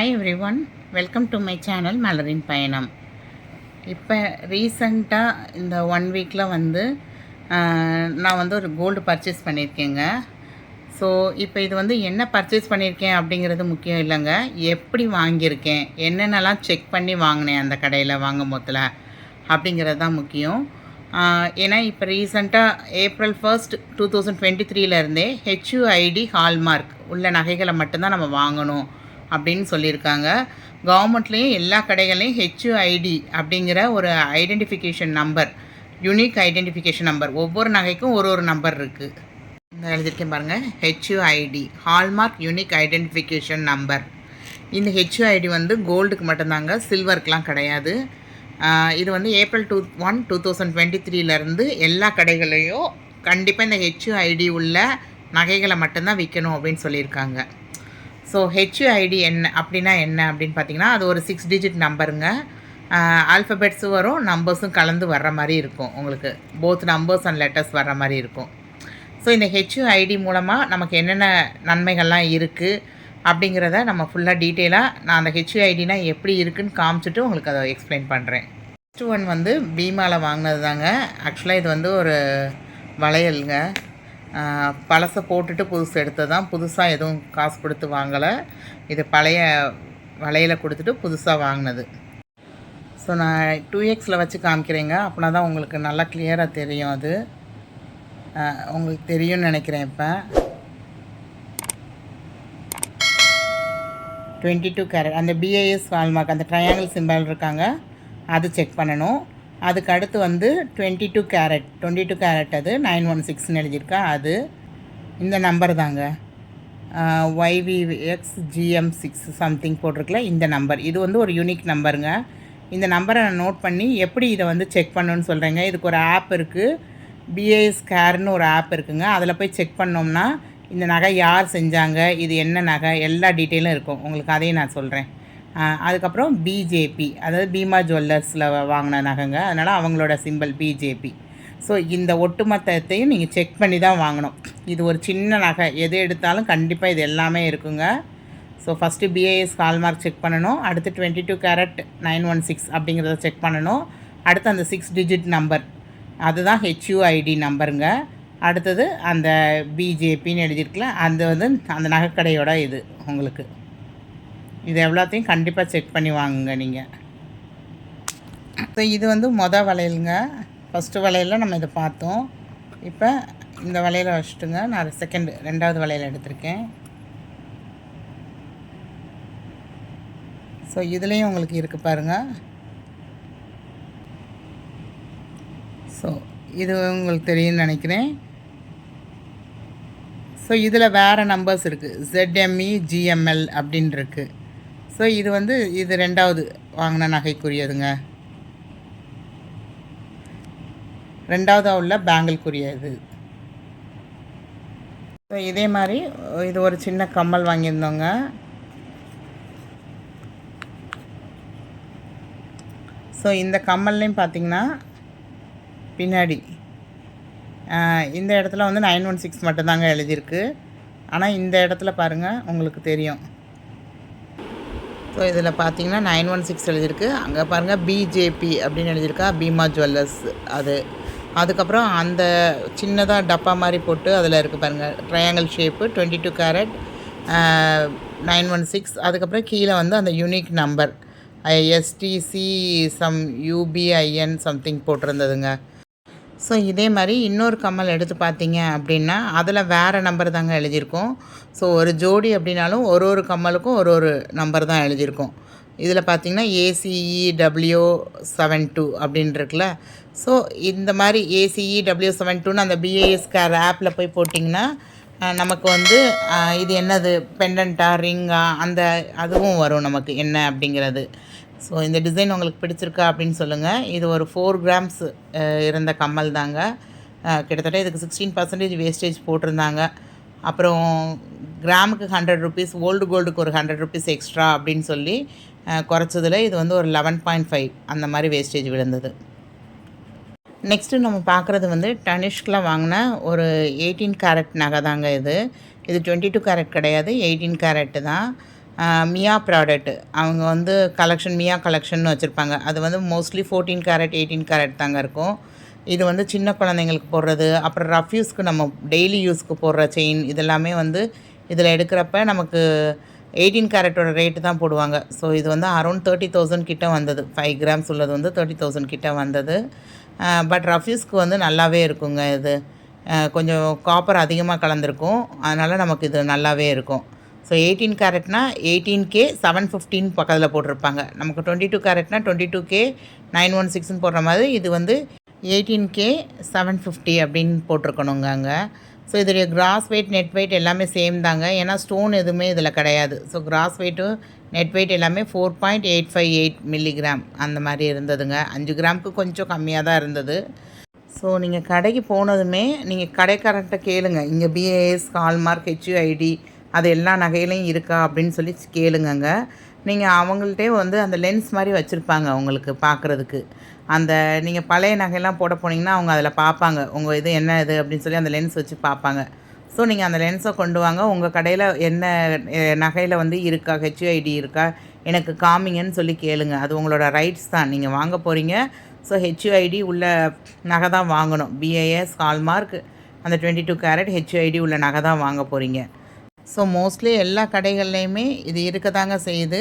Hi everyone welcome to my channel மலரின் பயணம் இப்போ ரீசண்டாக இந்த ஒன் வீக்கில் வந்து நான் வந்து ஒரு கோல்டு பர்ச்சேஸ் பண்ணியிருக்கேங்க ஸோ இப்போ இது வந்து என்ன பர்ச்சேஸ் பண்ணியிருக்கேன் அப்படிங்கிறது முக்கியம் இல்லைங்க. எப்படி வாங்கியிருக்கேன்? என்னென்னலாம் செக் பண்ணி வாங்கினேன் அந்த கடையில் வாங்கும் போதில் அப்படிங்கிறது தான் முக்கியம். ஏன்னா இப்போ ரீசண்டாக April first two thousand twenty த்ரீலேருந்தே HUID hallmark உள்ள நகைகளை மட்டும்தான் நம்ம வாங்கணும். அப்படின்னு சொல்லியிருக்காங்க. கவர்மெண்ட்லேயும் எல்லா கடைகள்லையும் ஹெச்யூஐடி அப்படிங்கிற ஒரு identification number unique identification number ஒவ்வொரு நகைக்கும் ஒரு ஒரு நம்பர் இருக்குது இந்த எழுதியிருக்கேன் பாருங்கள் HUID hallmark unique identification number இந்த ஹெச்யூஐடி வந்து கோல்டுக்கு மட்டும்தாங்க சில்வருக்குலாம் கிடையாது. இது வந்து April two one two thousand twenty த்ரீலேருந்து எல்லா கடைகளையும் கண்டிப்பாக இந்த ஹெச்யூஐடி உள்ள நகைகளை மட்டும்தான் விற்கணும் அப்படின்னு சொல்லியிருக்காங்க. ஸோ ஹெச்யூஐடி என்ன அப்படின்னா என்ன அப்படின்னு பார்த்தீங்கன்னா அது ஒரு சிக்ஸ் டிஜிட் நம்பருங்க ஆல்ஃபபெட்ஸும் வரும் நம்பர்ஸும் கலந்து வர்ற மாதிரி இருக்கும். உங்களுக்கு போத் நம்பர்ஸ் அண்ட் லெட்டர்ஸ் வர்ற மாதிரி இருக்கும். ஸோ இந்த ஹெச்யூஐடி மூலமாக நமக்கு என்னென்ன நன்மைகள்லாம் இருக்குது அப்படிங்கிறத நம்ம ஃபுல்லாக டீட்டெயிலாக நான் அந்த ஹெச்யூஐடினா எப்படி இருக்குன்னு காமிச்சிட்டு உங்களுக்கு அதை எக்ஸ்பிளைன் பண்ணுறேன் ஃபஸ்ட்டு ஒன் வந்து பீமாவில் வாங்கினது தாங்க. ஆக்சுவலாக இது வந்து ஒரு வளையலுங்க. பழசை போட்டுட்டு புதுசு எடுத்தது தான் புதுசாக எதுவும் காசு கொடுத்து வாங்கலை. இது பழைய வளையலை கொடுத்துட்டு புதுசாக வாங்கினது. ஸோ நான் டூ எக்ஸில் வச்சு காமிக்கிறேங்க. அப்படின்னா தான் உங்களுக்கு நல்லா கிளியராக தெரியும் அது. உங்களுக்கு தெரியும்னு நினைக்கிறேன் இப்போ. டுவெண்ட்டி டூ கேரட் அந்த பிஏஎஸ் வால்மார்க் அந்த ட்ரையாங்கிள் சிம்பிள் இருக்காங்க அது செக் பண்ணணும். அதுக்கு அடுத்து வந்து twenty two carat twenty two carat அது நைன் ஒன் சிக்ஸ்னு எழுதியிருக்கா. அது இந்த நம்பர் தாங்க. ஒய்விஎக்ஸ் ஜிஎம் சிக்ஸ் சம்திங் போட்டிருக்கல இந்த நம்பர் இது வந்து ஒரு யூனிக் நம்பருங்க இந்த நம்பரை நான் நோட் பண்ணி எப்படி இதை வந்து செக் பண்ணணும்னு சொல்கிறேங்க இதுக்கு ஒரு ஆப் இருக்குது பிஏஎஸ் கேர்னு ஒரு ஆப் இருக்குங்க. அதில் போய் செக் பண்ணோம்னா இந்த நகை யார் செஞ்சாங்க இது என்ன நகை எல்லா டீட்டெயிலும் இருக்கும். உங்களுக்கு அதையும் நான் சொல்கிறேன் அதுக்கப்புறம் பிஜேபி அதாவது பீமா ஜுவல்லர்ஸில் வாங்கின நகைங்க. அதனால் அவங்களோட சிம்பிள் பிஜேபி ஸோ இந்த ஒட்டுமொத்தத்தையும் நீங்கள் செக் பண்ணி தான் வாங்கணும். இது ஒரு சின்ன நகை. எது எடுத்தாலும் கண்டிப்பாக இது எல்லாமே இருக்குங்க. So first BAS hallmark check பண்ணணும். அடுத்து twenty two carat nine one six அப்படிங்கிறத செக் பண்ணணும். அடுத்து அந்த சிக்ஸ் டிஜிட் நம்பர் அதுதான் ஹெச்யூஐடி நம்பருங்க அடுத்தது அந்த பிஜேபின்னு எழுதியிருக்கல அந்த வந்து அந்த நகைக்கடையோட இது உங்களுக்கு. இது எவ்வளோத்தையும் கண்டிப்பாக செக் பண்ணி வாங்குங்க நீங்கள் ஸோ இது வந்து மொதல் வளையலுங்க. ஃபஸ்ட்டு வளையலில் நம்ம இதை பார்த்தோம். இப்போ இந்த வளையலை வச்சுட்டுங்க. நான் செகண்ட் ரெண்டாவது வளையல் எடுத்திருக்கேன். ஸோ இதுலேயும் உங்களுக்கு இருக்குது பாருங்கள் ஸோ இது உங்களுக்கு தெரியும்னு நினைக்கிறேன். ஸோ இதில் வேறு நம்பர்ஸ் இருக்குது ZME ஜிஎம்எல் அப்படின்னு இருக்குது ஸோ இது வந்து இது ரெண்டாவது வாங்கின நகைக்குரியதுங்க. ரெண்டாவதாக உள்ள பேங்கிள்குரிய இது. ஸோ இதே மாதிரி இது ஒரு சின்ன கம்மல் வாங்கியிருந்தோங்க. ஸோ இந்த கம்மல்லையும் பார்த்தீங்கன்னா பின்னாடி இந்த இடத்துல வந்து நைன் ஒன் சிக்ஸ் மட்டும்தாங்க எழுதியிருக்கு. ஆனால் இந்த இடத்துல பாருங்கள் உங்களுக்கு தெரியும். ஸோ இதில் பார்த்தீங்கன்னா நைன் ஒன் சிக்ஸ் எழுதியிருக்கு. அங்கே பாருங்கள் பிஜேபி அப்படின்னு எழுதியிருக்கா பீமா ஜுவல்லர்ஸ் அது அதுக்கப்புறம் அந்த சின்னதாக டப்பா மாதிரி போட்டு அதில் இருக்குது பாருங்கள் triangle shape twenty two carat nine one six. அதுக்கப்புறம் கீழே வந்து அந்த unique number STC some UPIN something போட்டிருந்ததுங்க. So இதே மாதிரி இன்னொரு கம்மல் எடுத்து பார்த்தீங்க அப்படின்னா அதில் வேறு நம்பர் தாங்க எழுதியிருக்கும். ஸோ ஒரு ஜோடி அப்படின்னாலும் ஒரு ஒரு கம்மலுக்கும் ஒரு ஒரு நம்பர் தான் எழுதியிருக்கும். இதில் பார்த்தீங்கன்னா ஏசிஇ டபிள்யூ செவன் டூ அப்படின்ருக்குல்ல ஸோ இந்த மாதிரி ஏசிஇ டபிள்யூ செவன் டூன்னு அந்த பிஏஎஸ் கேர் ஆப்பில் போய் போட்டிங்கன்னா நமக்கு வந்து இது என்னது? பெண்டண்ட்டா ரிங்கா அந்த அதுவும் வரும் நமக்கு என்ன அப்படிங்கிறது. ஸோ இந்த டிசைன் உங்களுக்கு பிடிச்சிருக்கா அப்படின்னு சொல்லுங்கள் இது ஒரு ஃபோர் கிராம்ஸ் இருந்த கம்மல் தாங்க. கிட்டத்தட்ட இதுக்கு சிக்ஸ்டீன் பர்சன்டேஜ் வேஸ்டேஜ் போட்டிருந்தாங்க. அப்புறம் கிராமுக்கு ஹண்ட்ரட் ருபீஸ் ஓல்டு கோல்டுக்கு ஒரு ஹண்ட்ரட் ருபீஸ் எக்ஸ்ட்ரா அப்படின்னு சொல்லி குறைச்சதில் இது வந்து ஒரு லெவன் பாயிண்ட் ஃபைவ் அந்த மாதிரி வேஸ்டேஜ் விழுந்தது. நெக்ஸ்ட்டு நம்ம பார்க்குறது வந்து டனிஷ்கில் வாங்கின ஒரு எயிட்டீன் கேரட் நகை தாங்க இது. இது டுவெண்ட்டி டூ கேரட் கிடையாது எயிட்டீன் கேரட்டு தான். மியா ப்ராடக்ட்டு அவங்க வந்து கலெக்ஷன் மியா கலெக்ஷன் வச்சுருப்பாங்க. அது வந்து mostly fourteen carat eighteen carat தாங்க இருக்கும். இது வந்து சின்ன குழந்தைங்களுக்கு போடுறது அப்புறம் ரஃப் யூஸ்க்கு நம்ம டெய்லி யூஸ்க்கு போடுற செயின் இதெல்லாமே வந்து இதில் எடுக்கிறப்ப நமக்கு எயிட்டீன் கேரட்டோட ரேட்டு தான் போடுவாங்க. ஸோ இது வந்து அரௌண்ட் தேர்ட்டி தௌசண்ட் கிட்டே வந்தது. ஃபைவ் கிராம்ஸ் உள்ளது வந்து தேர்ட்டி தௌசண்ட் கிட்ட வந்தது. பட் ரஃப்யூஸ்க்கு வந்து நல்லாவே இருக்குங்க இது. கொஞ்சம் காப்பர் அதிகமாக கலந்துருக்கும். அதனால் நமக்கு இது நல்லாவே இருக்கும். ஸோ எயிட்டீன் கேரட்னா எயிட்டீன் கே செவன் ஃபிஃப்டின் பக்கத்தில் போட்டிருப்பாங்க. நமக்கு twenty two கேரட்னா twenty two K nine one சிக்ஸ்னு போடுற மாதிரி இது வந்து எயிட்டீன் கே செவன் ஃபிஃப்டி அப்படின்னு போட்டிருக்கணுங்க அங்கே. ஸோ இதோடைய கிராஸ் வெயிட் நெட் வெயிட் எல்லாமே சேம் தாங்க. ஏன்னா ஸ்டோன் எதுவுமே இதில் கிடையாது. ஸோ கிராஸ் வெயிட்டும் நெட் வெயிட் எல்லாமே four point eight five eight milligram அந்த மாதிரி இருந்ததுங்க. அஞ்சு கிராமுக்கு கொஞ்சம் கம்மியாக தான் இருந்தது. ஸோ நீங்கள் கடைக்கு போனதுமே நீங்கள் கடைக்காரர்கிட்ட கேளுங்க. இங்கே பிஏஎஸ் ஹால்மார்க் ஹெச்யூஐடி அது எல்லா நகையிலையும் இருக்கா அப்படின்னு சொல்லி கேளுங்கங்க. நீங்கள் அவங்கள்ட்டே வந்து அந்த லென்ஸ் மாதிரி வச்சுருப்பாங்க உங்களுக்கு பார்க்குறதுக்கு அந்த நீங்கள் பழைய நகையெல்லாம் போட போனீங்கன்னா அவங்க அதில் பார்ப்பாங்க உங்கள் இது என்ன இது அப்படின்னு சொல்லி அந்த லென்ஸ் வச்சு பார்ப்பாங்க ஸோ நீங்கள் அந்த லென்ஸை கொண்டு வாங்க. உங்கள் கடையில் என்ன நகையில் வந்து இருக்கா ஹெச்ஐடி இருக்கா எனக்கு காமிங்கன்னு சொல்லி கேளுங்க. அது உங்களோட ரைட்ஸ் தான். நீங்கள் வாங்க போகிறீங்க ஸோ ஹெச்யூஐடி உள்ள நகை தான் வாங்கணும். பிஏஎஸ் ஹால்மார்க் அந்த டுவெண்ட்டி டூ கேரட் ஹெச்யூஐடி உள்ள நகை தான் வாங்க போகிறீங்க ஸோ மோஸ்ட்லி எல்லா கடைகள்லையுமே இது இருக்க தாங்க செய்யுது.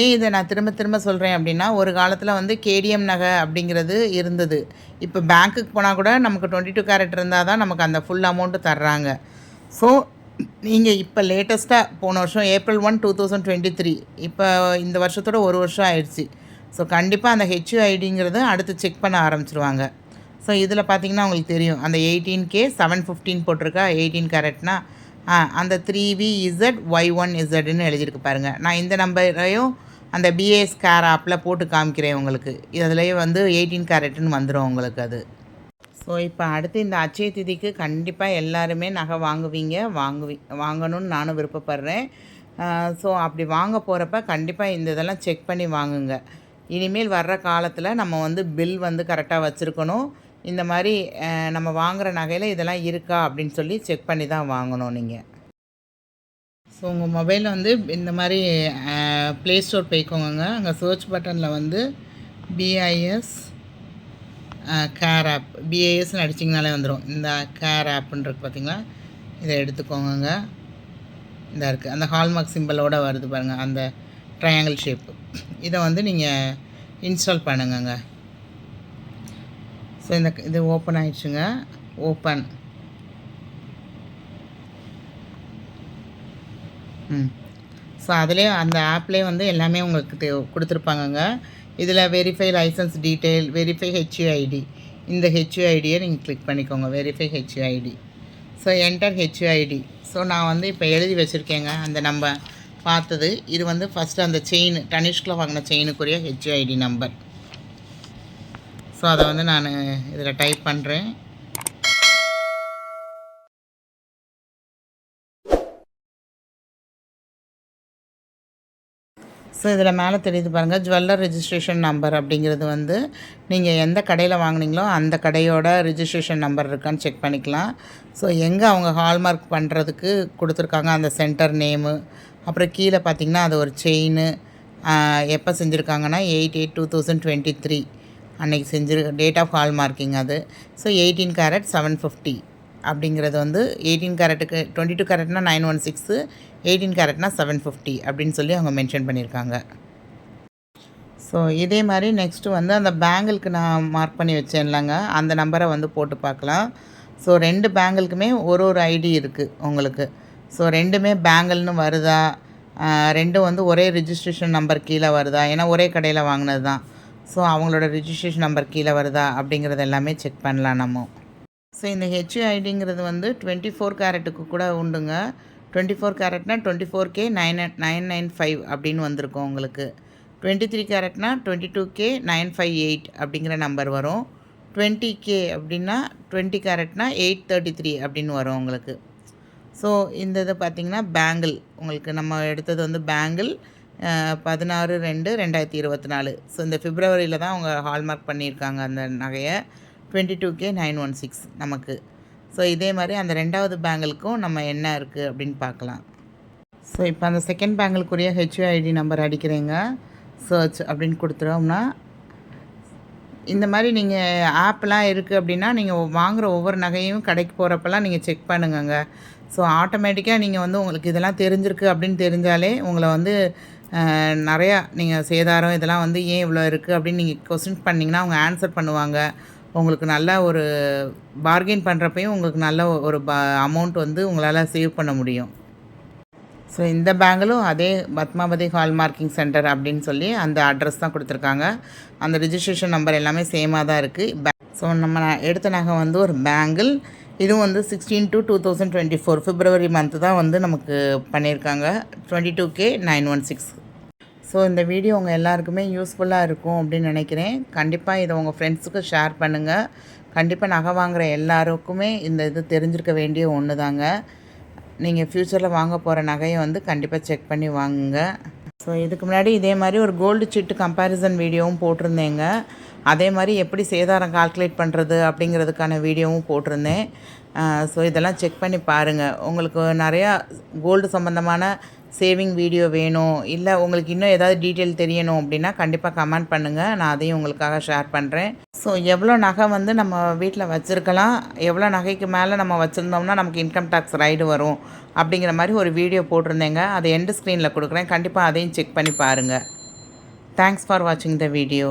ஏன் இதை நான் திரும்ப திரும்ப சொல்கிறேன் அப்படின்னா ஒரு காலத்தில் வந்து கேடிஎம் நகை அப்படிங்கிறது இருந்தது. இப்போ பேங்க்குக்கு போனால் கூட நமக்கு டுவெண்ட்டி டூ கேரட் இருந்தால் தான் நமக்கு அந்த ஃபுல் அமௌண்ட்டு தர்றாங்க. ஸோ நீங்கள் இப்போ லேட்டஸ்ட்டாக போன வருஷம் April one two thousand twenty three இப்போ இந்த வருஷத்தோட ஒரு வருஷம் ஆயிடுச்சு. ஸோ கண்டிப்பாக அந்த ஹெச்யூஐடிங்கிறது அடுத்து செக் பண்ண ஆரம்பிச்சிருவாங்க. ஸோ இதில் பார்த்தீங்கன்னா உங்களுக்கு தெரியும். அந்த எயிட்டீன் கே செவன் ஃபிஃப்டீன் போட்டிருக்கா எயிட்டீன் கேரட்னா அந்த three V Z Y one இசட்னு எழுதியிருக்கு பாருங்கள் நான் இந்த நம்பரையும் அந்த பிஏஎஸ் கேர் ஆப்பில் போட்டு காமிக்கிறேன் உங்களுக்கு. இதுலேயே வந்து எயிட்டீன் கேரட்னு வந்துடும் உங்களுக்கு அது. ஸோ இப்போ அடுத்து இந்த அச்சய திதிக்கு கண்டிப்பாக எல்லாருமே நகை வாங்குவீங்க. வாங்குவி வாங்கணும்னு நானும் விருப்பப்படுறேன். ஸோ அப்படி வாங்க போகிறப்ப கண்டிப்பாக இந்த இதெல்லாம் செக் பண்ணி வாங்குங்க. இனிமேல் வர்ற காலத்தில் நம்ம வந்து பில் வந்து கரெக்டாக வச்சுருக்கணும். இந்த மாதிரி நம்ம வாங்குகிற நகையில் இதெல்லாம் இருக்கா அப்படின்னு சொல்லி செக் பண்ணி தான் வாங்கணும் நீங்கள் ஸோ உங்கள் மொபைலில் வந்து இந்த மாதிரி ப்ளே ஸ்டோர் போய்க்கோங்க அங்கே சர்ச் பட்டனில் வந்து பிஐஎஸ் கேர் ஆப் பிஏஎஸ்னு அடிச்சிங்கனாலே வந்துடும் இந்த கேர் ஆப்புன்றது பார்த்திங்களா இதை எடுத்துக்கோங்க இந்த இருக்குது அந்த ஹால்மார்க் சிம்பிளோடு வருது பாருங்கள் அந்த ட்ரையாங்கிள் ஷேப்பு இதை வந்து நீங்கள் இன்ஸ்டால் பண்ணுங்கங்க. ஸோ இந்த இது ஓப்பன் ஆயிடுச்சுங்க. ஓப்பன் ம். ஸோ அதிலே அந்த ஆப்லேயே வந்து எல்லாமே உங்களுக்கு தே கொடுத்துருப்பாங்கங்க. இதில் verify license detail verify HUID இந்த ஹெச்யூஐடியை நீங்கள் கிளிக் பண்ணிக்கோங்க. Verify HUID so enter HUID so நான் வந்து இப்போ எழுதி வச்சுருக்கேங்க. அந்த நம்ம பார்த்தது இது வந்து ஃபஸ்ட்டு அந்த செயின் டனிஷ்கில் வாங்கின செயினுக்குரிய ஹெச்யூஐடி நம்பர் ஸோ அதை வந்து நான் இதில் டைப் பண்ணுறேன் ஸோ இதில் மேலே தெரியுது பாருங்கள் ஜுவல்லர் ரிஜிஸ்ட்ரேஷன் நம்பர் அப்படிங்கிறது வந்து நீங்கள் எந்த கடையில் வாங்கினீங்களோ அந்த கடையோட ரிஜிஸ்ட்ரேஷன் நம்பர் இருக்கான்னு செக் பண்ணிக்கலாம். ஸோ எங்கே அவங்க ஹால்மார்க் பண்ணுறதுக்கு கொடுத்துருக்காங்க அந்த சென்டர் நேமு அப்புறம் கீழே பார்த்திங்கன்னா அது ஒரு செயின் எப்போ செஞ்சுருக்காங்கன்னா eight eight two thousand twenty three அன்றைக்கி செஞ்சுருக்க டேட் ஆஃப் ஹால் மார்க்கிங் அது. So eighteen carat seven fifty அப்படிங்கிறது வந்து எயிட்டீன் கேரட்டுக்கு டுவெண்ட்டி டூ கேரட்னா நைன் ஒன் சிக்ஸு எயிட்டீன் கேரட்னா செவன் ஃபிஃப்டி அப்படின்னு சொல்லி அவங்க மென்ஷன் பண்ணியிருக்காங்க. ஸோ இதே மாதிரி நெக்ஸ்ட்டு வந்து அந்த பேங்கிளுக்கு நான் மார்க் பண்ணி வச்சேன்லங்க அந்த நம்பரை வந்து போட்டு பார்க்கலாம். ஸோ ரெண்டு பேங்கிளுக்குமே ஒரு ஒரு ஐடி இருக்குது உங்களுக்கு. ஸோ ரெண்டுமே பேங்கிள்னு வருதா? ரெண்டும் வந்து ஒரே ரிஜிஸ்ட்ரேஷன் நம்பர் கீழே வருதா? ஏன்னா ஒரே கடையில் வாங்கினது தான் ஸோ அவங்களோட ரிஜிஸ்ட்ரேஷன் நம்பர் கீழே வருதா அப்படிங்கிறது எல்லாமே செக் பண்ணலாம் நம்ம. ஸோ இந்த ஹெச்ஐடிங்கிறது வந்து டுவெண்ட்டி ஃபோர் கேரட்டுக்கு கூட உண்டுங்க. Twenty four கேரட்னா twenty four K nine nine nine five அப்படின்னு வந்திருக்கும் உங்களுக்கு. Twenty three கேரட்னா twenty two K nine five eight அப்படிங்கிற நம்பர் வரும். டுவெண்ட்டி கே அப்படின்னா டுவெண்ட்டி கேரட்னா எயிட் தேர்ட்டி த்ரீ அப்படின்னு வரும் உங்களுக்கு. ஸோ இந்த இது பார்த்திங்கன்னா பேங்கிள் உங்களுக்கு நம்ம எடுத்தது வந்து பேங்கிள் பதினாறு ரெண்டு ரெண்டாயிரத்தி இருபத்தி நாலு. ஸோ இந்த பிப்ரவரியில் தான் அவங்க ஹால்மார்க் பண்ணியிருக்காங்க அந்த நகையை. Twenty two K nine one six நமக்கு. ஸோ இதே மாதிரி அந்த ரெண்டாவது பேங்கிளுக்கும் நம்ம என்ன இருக்குது அப்படின்னு பார்க்கலாம். ஸோ இப்போ அந்த செகண்ட் பேங்கிள்க்குரிய ஹெச்யூஐடி நம்பர் அடிக்கிறீங்க. சர்ச் அப்படின்னு கொடுத்துட்டோம்னா இந்த மாதிரி நீங்கள் ஆப்லாம் இருக்குது அப்படின்னா நீங்கள் வாங்குகிற ஒவ்வொரு நகையும் கடைக்கு போகிறப்பெல்லாம் நீங்கள் செக் பண்ணுங்கங்க. ஸோ ஆட்டோமேட்டிக்காக நீங்கள் வந்து உங்களுக்கு இதெல்லாம் தெரிஞ்சிருக்கு அப்படின்னு தெரிஞ்சாலே உங்களை வந்து நிறையா நீங்கள் சேதாரம் இதெல்லாம் வந்து ஏன் இவ்வளோ இருக்குது அப்படின்னு நீங்கள் கொஸ்டின் பண்ணிங்கன்னா அவங்க ஆன்சர் பண்ணுவாங்க. உங்களுக்கு நல்ல ஒரு பார்கெயின் பண்ணுறப்பையும் உங்களுக்கு நல்ல ஒரு ப அமௌண்ட் வந்து உங்களால் சேவ் பண்ண முடியும். ஸோ இந்த பேங்கிலும் அதே பத்மாவதி ஹால்மார்க்கிங் சென்டர் அப்படின்னு சொல்லி அந்த அட்ரஸ் தான் கொடுத்துருக்காங்க. அந்த ரிஜிஸ்ட்ரேஷன் நம்பர் எல்லாமே சேமாக தான் இருக்குது ஸோ நம்ம எடுத்த நகை வந்து ஒரு பேங்கிள் இதுவும் வந்து sixteen two two thousand twenty four February month தான் வந்து நமக்கு பண்ணியிருக்காங்க. Twenty two K nine one six so இந்த வீடியோ உங்கள் எல்லாருக்குமே யூஸ்ஃபுல்லாக இருக்கும் அப்படின்னு நினைக்கிறேன். கண்டிப்பாக இதை உங்கள் ஃப்ரெண்ட்ஸுக்கு ஷேர் பண்ணுங்கள் கண்டிப்பாக நகை வாங்குகிற எல்லாருக்குமே இந்த இது தெரிஞ்சிருக்க வேண்டிய ஒன்று தாங்க நீங்கள் ஃப்யூச்சரில் வாங்க போகிற நகையை வந்து கண்டிப்பாக செக் பண்ணி வாங்குங்க. ஸோ இதுக்கு முன்னாடி இதே மாதிரி ஒரு கோல்டு சிட்டு கம்பேரிசன் வீடியோவும் போட்டிருந்தேங்க. அதே மாதிரி எப்படி சேதாரம் கால்குலேட் பண்ணுறது அப்படிங்கிறதுக்கான வீடியோவும் போட்டிருந்தேன். ஸோ இதெல்லாம் செக் பண்ணி பாருங்கள் உங்களுக்கு நிறையா கோல்டு சம்மந்தமான சேவிங் வீடியோ வேணும் இல்லை உங்களுக்கு இன்னும் ஏதாவது டீட்டெயில் தெரியணும் அப்படின்னா கண்டிப்பாக கமெண்ட் பண்ணுங்கள் நான் அதையும் உங்களுக்காக ஷேர் பண்ணுறேன் ஸோ எவ்வளோ நகை வந்து நம்ம வீட்டில் வச்சுருக்கலாம் எவ்வளோ நகைக்கு மேலே நம்ம வச்சுருந்தோம்னா நமக்கு இன்கம் டேக்ஸ் ரைடு வரும் அப்படிங்கிற மாதிரி ஒரு வீடியோ போட்டிருந்தேங்க. அதை எண்டு ஸ்க்ரீனில் கொடுக்குறேன். கண்டிப்பாக அதையும் செக் பண்ணி பாருங்கள் தேங்க்ஸ் ஃபார் வாட்சிங் த வீடியோ